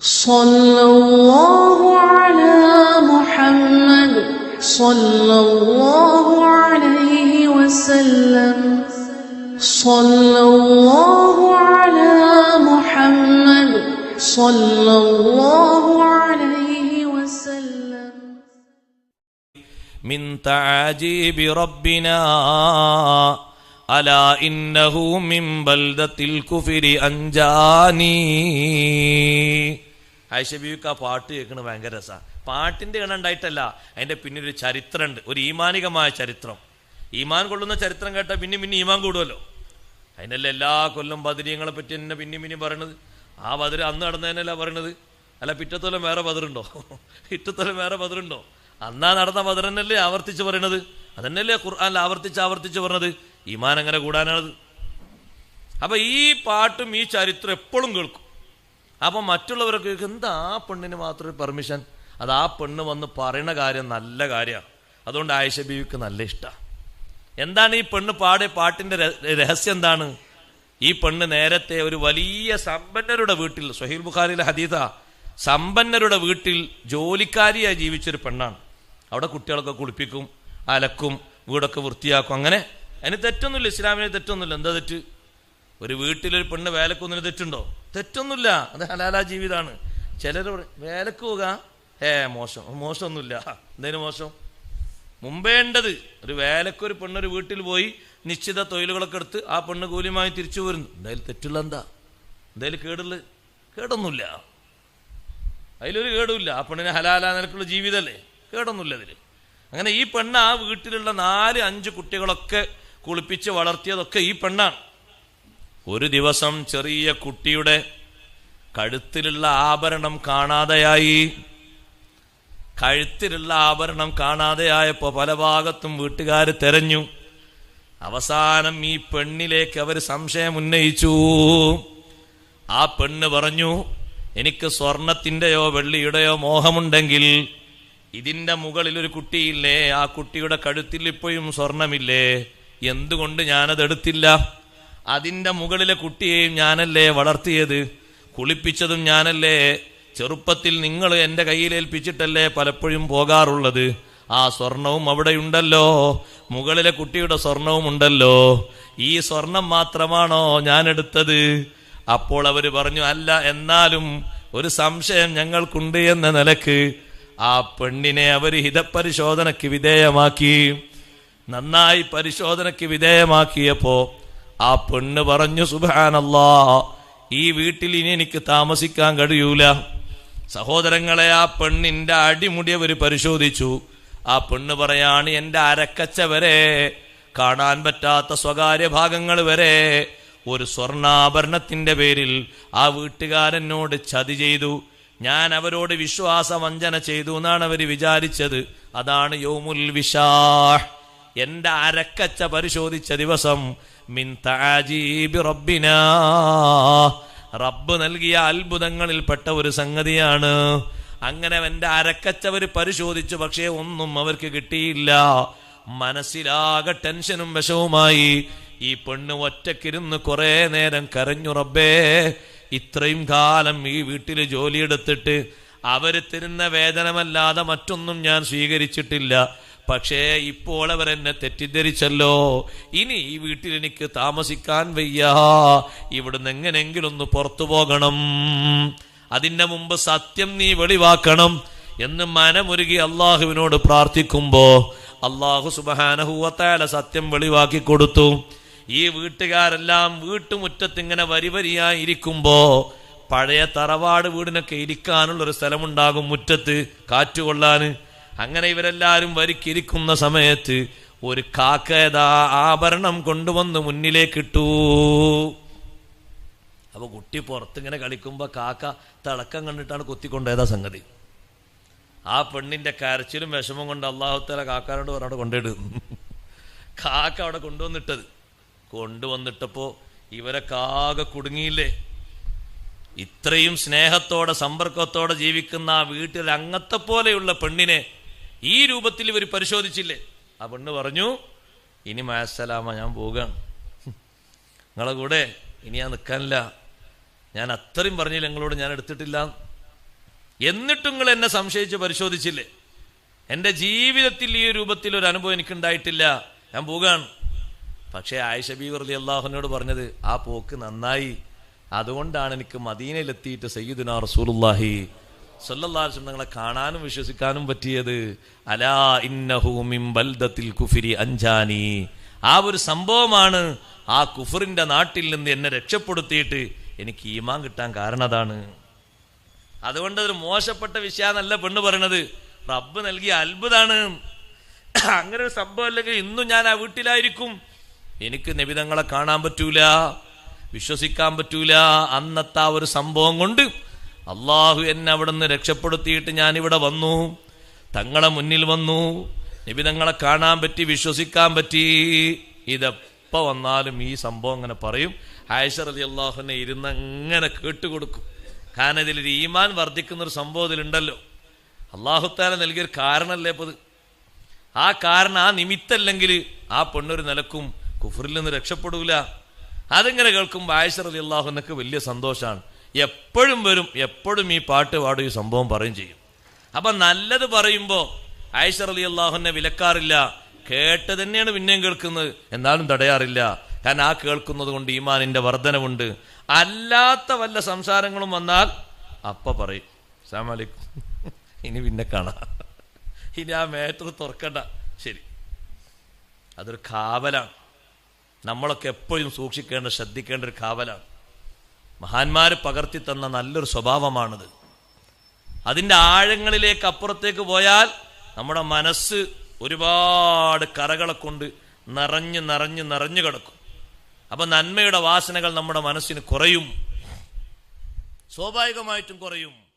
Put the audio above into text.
صلى الله على محمد صلى الله عليه وسلم. صلى الله على محمد صلى الله عليه وسلم. من تعاجيب ربنا ألا إنه من بلدة الكفر أنجاني. ഐഷബീക്ക് ആ പാട്ട് കേൾക്കുന്നത് ഭയങ്കര രസമാണ് പാട്ടിന്റെ ഗണം ഉണ്ടായിട്ടല്ല അതിന്റെ പിന്നിൽ ഒരു ചരിത്രമുണ്ട് ഒരു ഈമാനികമായ ചരിത്രം. ഈമാൻ കൊള്ളുന്ന ചരിത്രം കേട്ടാൽ പിന്നെ പിന്നെ ഈമാൻ കൂടുമല്ലോ അതിനല്ല എല്ലാ കൊല്ലം ബദരീങ്ങളെ പറ്റി തന്നെ പിന്നെയും പിന്നെയും പറയണത്? ആ ബദർ അന്ന് നടന്നതിനല്ല പറയണത്? അല്ല പിറ്റത്തോലം വേറെ ബദറുണ്ടോ? പിറ്റത്തോലം വേറെ ബദറുണ്ടോ? അന്നാ നടന്ന ബദർ തന്നെയല്ലേ ആവർത്തിച്ച് പറയണത്? അതന്നെയല്ലേ ഖുർആാനിൽ ആവർത്തിച്ച് ആവർത്തിച്ച് പറഞ്ഞത്? ഈമാൻ അങ്ങനെ കൂടാനാണത്? അപ്പൊ ഈ പാട്ടും ഈ ചരിത്രം എപ്പോഴും കേൾക്കും. അപ്പൊ മറ്റുള്ളവരൊക്കെ എന്താ ആ പെണ്ണിന് മാത്രം പെർമിഷൻ അത് ആ പെണ്ണ് വന്ന് പറയുന്ന കാര്യം നല്ല കാര്യമാണ് അതുകൊണ്ട് ആയിഷ ബീവിക്ക് നല്ല ഇഷ്ടമാണ് എന്താണ് ഈ പെണ്ണ് പാടിയ പാട്ടിന്റെ രഹസ്യം എന്താണ്? ഈ പെണ്ണ് നേരത്തെ ഒരു വലിയ സമ്പന്നരുടെ വീട്ടിൽ സുഹൈൽ ബുഖാരിയിലെ ഹദീത സമ്പന്നരുടെ വീട്ടിൽ ജോലിക്കാരിയായി ജീവിച്ചൊരു പെണ്ണാണ്. അവിടെ കുട്ടികളൊക്കെ കുളിപ്പിക്കും അലക്കും വീടൊക്കെ വൃത്തിയാക്കും അങ്ങനെ. അതിന് തെറ്റൊന്നുമില്ല ഇസ്ലാമിന് തെറ്റൊന്നുമില്ല. എന്താ തെറ്റ്? ഒരു വീട്ടിലൊരു പെണ്ണ് വേലക്കൊന്നിന് തെറ്റുണ്ടോ? തെറ്റൊന്നുമില്ല. അത് ഹലാല ജീവിതമാണ് ചിലർ വേലക്ക് പോക? ഏ മോശം. മോശമൊന്നുമില്ല. എന്തേലും മോശം? മുമ്പേണ്ടത് ഒരു വേലക്കൊരു പെണ്ണൊരു വീട്ടിൽ പോയി നിശ്ചിത തൊഴിലുകളൊക്കെ എടുത്ത് ആ പെണ്ണ് കൂലിയുമായി തിരിച്ചു വരുന്നു എന്തായാലും തെറ്റുള്ള എന്താ? എന്തായാലും കേടുള്ള കേടൊന്നുമില്ല. അതിലൊരു കേടുമില്ല. ആ പെണ്ണിന് ഹലാല നിലക്കുള്ള ജീവിതമല്ലേ കേടൊന്നുമില്ല അതിൽ അങ്ങനെ ഈ പെണ്ണ് ആ വീട്ടിലുള്ള നാല് അഞ്ച് കുട്ടികളൊക്കെ കുളിപ്പിച്ച് വളർത്തിയതൊക്കെ ഈ പെണ്ണാണ്. ഒരു ദിവസം ചെറിയ കുട്ടിയുടെ കഴുത്തിലുള്ള ആഭരണം കാണാതെയായി. കഴുത്തിലുള്ള ആഭരണം കാണാതെയായപ്പോ പല ഭാഗത്തും വീട്ടുകാർ തെരഞ്ഞു. അവസാനം ഈ പെണ്ണിലേക്ക് അവർ സംശയം ഉന്നയിച്ചു. ആ പെണ്ണ് പറഞ്ഞു എനിക്ക് സ്വർണത്തിന്റെയോ വെള്ളിയുടെയോ മോഹമുണ്ടെങ്കിൽ ഇതിന്റെ മുകളിൽ ഒരു കുട്ടിയില്ലേ? ആ കുട്ടിയുടെ കഴുത്തിൽ ഇപ്പോഴും സ്വർണമില്ലേ? എന്തുകൊണ്ട് ഞാനത് അതിന്റെ മുകളിലെ കുട്ടിയെയും ഞാനല്ലേ വളർത്തിയത്? കുളിപ്പിച്ചതും ഞാനല്ലേ. ചെറുപ്പത്തിൽ നിങ്ങൾ എന്റെ കയ്യിലേൽപ്പിച്ചിട്ടല്ലേ പലപ്പോഴും പോകാറുള്ളത്. ആ സ്വർണവും അവിടെയുണ്ടല്ലോ. മുകളിലെ കുട്ടിയുടെ സ്വർണവും ഉണ്ടല്ലോ. ഈ സ്വർണം മാത്രമാണോ ഞാൻ എടുത്തത് അപ്പോൾ അവർ പറഞ്ഞു അല്ല എന്നാലും ഒരു സംശയം ഞങ്ങൾക്കുണ്ട് എന്ന നിലയ്ക്ക് ആ പെണ്ണിനെ അവർ ഹിതപരിശോധനയ്ക്ക് വിധേയമാക്കി. നന്നായി പരിശോധനയ്ക്ക് വിധേയമാക്കിയപ്പോ ആ പെണ്ണ് പറഞ്ഞു സുബാനല്ലാ ഈ വീട്ടിൽ ഇനി എനിക്ക് താമസിക്കാൻ കഴിയൂല. സഹോദരങ്ങളെ ആ പെണ്ണിന്റെ അടിമുടി അവർ പരിശോധിച്ചു. ആ പെണ്ണ് പറയാണ് എന്റെ അരക്കച്ച വരെ കാണാൻ പറ്റാത്ത സ്വകാര്യ ഭാഗങ്ങൾ വരെ ഒരു സ്വർണാഭരണത്തിന്റെ പേരിൽ ആ വീട്ടുകാരനോട് ചതി ചെയ്തു. ഞാൻ അവരോട് വിശ്വാസവഞ്ചന ചെയ്തു എന്നാണ് അവർ വിചാരിച്ചത്. അതാണ് യോമുൽ വിശാഹ് എന്റെ അരക്കച്ച പരിശോധിച്ച ദിവസം മിൻ താജീബി റബ്ബിന. റബ്ബ് നൽകിയ അത്ഭുതങ്ങളിൽപ്പെട്ട ഒരു സംഗതിയാണ്. അങ്ങനെ എന്റെ അരക്കച്ചവര് പരിശോധിച്ചു പക്ഷേ ഒന്നും അവർക്ക് കിട്ടിയില്ല. മനസ്സിലാകെ ടെൻഷനും വിഷവുമായി. ഈ പെണ്ണ് ഒറ്റക്കിരുന്ന് കുറെ നേരം കരഞ്ഞു റബ്ബേ ഇത്രയും കാലം ഈ വീട്ടിൽ ജോലിയെടുത്തിട്ട് അവർ തരുന്ന വേതനമല്ലാതെ മറ്റൊന്നും ഞാൻ സ്വീകരിച്ചിട്ടില്ല. പക്ഷേ ഇപ്പോൾ അവർ എന്നെ തെറ്റിദ്ധരിച്ചല്ലോ. ഇനി ഈ വീട്ടിൽ എനിക്ക് താമസിക്കാൻ വയ്യ. ഇവിടുന്ന് എങ്ങനെങ്കിലും ഒന്ന് പുറത്തു പോകണം. അതിന്റെ മുമ്പ് സത്യം നീ വെളിവാക്കണം എന്ന് മനമുരുകി അള്ളാഹുവിനോട് പ്രാർത്ഥിക്കുമ്പോ അള്ളാഹു സുബഹാനഹൂവത്തായ സത്യം വെളിവാക്കി കൊടുത്തു. ഈ വീട്ടുകാരെല്ലാം വീട്ടുമുറ്റത്ത് ഇങ്ങനെ വരി വരിയായി പഴയ തറവാട് വീടിനൊക്കെ ഇരിക്കാനുള്ള ഒരു സ്ഥലമുണ്ടാകും മുറ്റത്ത്. കാറ്റുകൊള്ളാന് അങ്ങനെ ഇവരെല്ലാവരും വരിക്കിരിക്കുന്ന സമയത്ത് ഒരു കാക്കയതാ ആഭരണം കൊണ്ടുവന്ന് മുന്നിലേക്കിട്ടു. അപ്പൊ കുട്ടി പുറത്തിങ്ങനെ കളിക്കുമ്പോ കാക്ക തിളക്കം കണ്ടിട്ടാണ് കൊത്തിക്കൊണ്ടേതാ സംഗതി. ആ പെണ്ണിന്റെ കരച്ചിലും വിഷമം കൊണ്ട് അള്ളാഹുത്തല കാക്കാരോട് പറഞ്ഞവിടെ കൊണ്ടിടും കാക്ക അവിടെ കൊണ്ടുവന്നിട്ടത്. കൊണ്ടുവന്നിട്ടപ്പോ ഇവരെ കാക കുടുങ്ങിയില്ലേ. ഇത്രയും സ്നേഹത്തോടെ സമ്പർക്കത്തോടെ ജീവിക്കുന്ന ആ വീട്ടിൽ അംഗത്തെ പോലെയുള്ള പെണ്ണിനെ ഈ രൂപത്തിൽ ഇവർ പരിശോധിച്ചില്ലേ? ആ പെണ്ണ് പറഞ്ഞു ഇനി മാസലാമ ഞാൻ പോവുകയാണ് നിങ്ങളെ കൂടെ ഇനി ഞാൻ നിൽക്കാനില്ല ഞാൻ അത്രയും പറഞ്ഞില്ല നിങ്ങളോട് ഞാൻ എടുത്തിട്ടില്ല. എന്നിട്ടും നിങ്ങൾ എന്നെ സംശയിച്ച് പരിശോധിച്ചില്ലേ? എന്റെ ജീവിതത്തിൽ ഈ രൂപത്തിൽ ഒരു അനുഭവം എനിക്കുണ്ടായിട്ടില്ല. ഞാൻ പോകാണ്. പക്ഷേ ആയിഷ ബീവർ അലി അള്ളാഹുനോട് പറഞ്ഞത് ആ പോക്ക് നന്നായി. അതുകൊണ്ടാണ് എനിക്ക് മദീനയിലെത്തിയിട്ട് സയ്യിദുന റസൂലുള്ളാഹി സല്ലല്ലാഹു കാണാനും വിശ്വസിക്കാനും പറ്റിയത് അലാ ഇന്നഹു മിൻ ബൽദത്തിൽ കുഫിരി അഞ്ചാനി ആ ഒരു സംഭവമാണ് ആ കുഫറിന്റെ നാട്ടിൽ നിന്ന് എന്നെ രക്ഷപ്പെടുത്തിയിട്ട് എനിക്ക് ഈമാൻ കിട്ടാൻ കാരണം അതാണ് അതുകൊണ്ട് അതൊരു മോശപ്പെട്ട വിഷയാന്നല്ല പെണ്ണ് പറയണത്. റബ്ബ് നൽകിയ അത്ഭുതാണ്. അങ്ങനെ ഒരു സംഭവം അല്ലെങ്കിൽ ഇന്നും ഞാൻ ആ വീട്ടിലായിരിക്കും. എനിക്ക് നിബിതങ്ങളെ കാണാൻ പറ്റൂല വിശ്വസിക്കാൻ പറ്റൂല. അന്നത്തെ ആ ഒരു സംഭവം കൊണ്ട് അള്ളാഹു എന്നെ അവിടെ നിന്ന് രക്ഷപ്പെടുത്തിയിട്ട് ഞാനിവിടെ വന്നു. തങ്ങളെ മുന്നിൽ വന്നു. നബി തങ്ങളെ കാണാൻ പറ്റി വിശ്വസിക്കാൻ പറ്റി. ഇതെപ്പോ വന്നാലും ഈ സംഭവം അങ്ങനെ പറയും. ആയിഷർ അലി അള്ളാഹുനെ ഇരുന്ന് അങ്ങനെ കേട്ടുകൊടുക്കും. കാരണം ഇതിലൊരു ഈമാൻ വർദ്ധിക്കുന്ന ഒരു സംഭവം ഇതിലുണ്ടല്ലോ. അള്ളാഹുത്താല നൽകിയൊരു കാരണമല്ലേ ഇപ്പത് ആ കാരണം ആ നിമിത്തല്ലെങ്കിൽ ആ പെണ്ണൊരു നിലക്കും കുഫറിൽ നിന്ന് രക്ഷപ്പെടൂല. അതിങ്ങനെ കേൾക്കുമ്പോൾ ആയിഷർ അലി അള്ളാഹുനൊക്കെ വലിയ സന്തോഷമാണ് എപ്പോഴും വരും എപ്പോഴും ഈ പാട്ട് പാടും ഈ സംഭവം പറയും ചെയ്യും. അപ്പൊ നല്ലത് പറയുമ്പോൾ ആയിഷർ അലി അള്ളാഹുനെ വിലക്കാറില്ല. കേട്ട് തന്നെയാണ് പിന്നെയും കേൾക്കുന്നത്. എന്നാലും തടയാറില്ല. കാരണം ആ കേൾക്കുന്നത് കൊണ്ട് ഈമാനിന്റെ വർധനവുണ്ട്. അല്ലാത്ത വല്ല സംസാരങ്ങളും വന്നാൽ അപ്പ പറയും. അസ്സലാമലൈക്കും ഇനി പിന്നെ കാണാം. ഇനി ആ മേറ്റർ തുറക്കണ്ട. ശരി. അതൊരു കാവലാണ്. നമ്മളൊക്കെ എപ്പോഴും സൂക്ഷിക്കേണ്ട ശ്രദ്ധിക്കേണ്ട ഒരു കാവലാണ്. മഹാന്മാര് പകർത്തി തന്ന നല്ലൊരു സ്വഭാവമാണത്. അതിന്റെ ആഴങ്ങളിലേക്ക് അപ്പുറത്തേക്ക് പോയാൽ നമ്മുടെ മനസ്സ് ഒരുപാട് കറകളെ കൊണ്ട് നിറഞ്ഞ് നിറഞ്ഞ് നിറഞ്ഞു കിടക്കും. അപ്പൊ നന്മയുടെ വാസനകൾ നമ്മുടെ മനസ്സിന് കുറയും. സ്വാഭാവികമായിട്ടും കുറയും.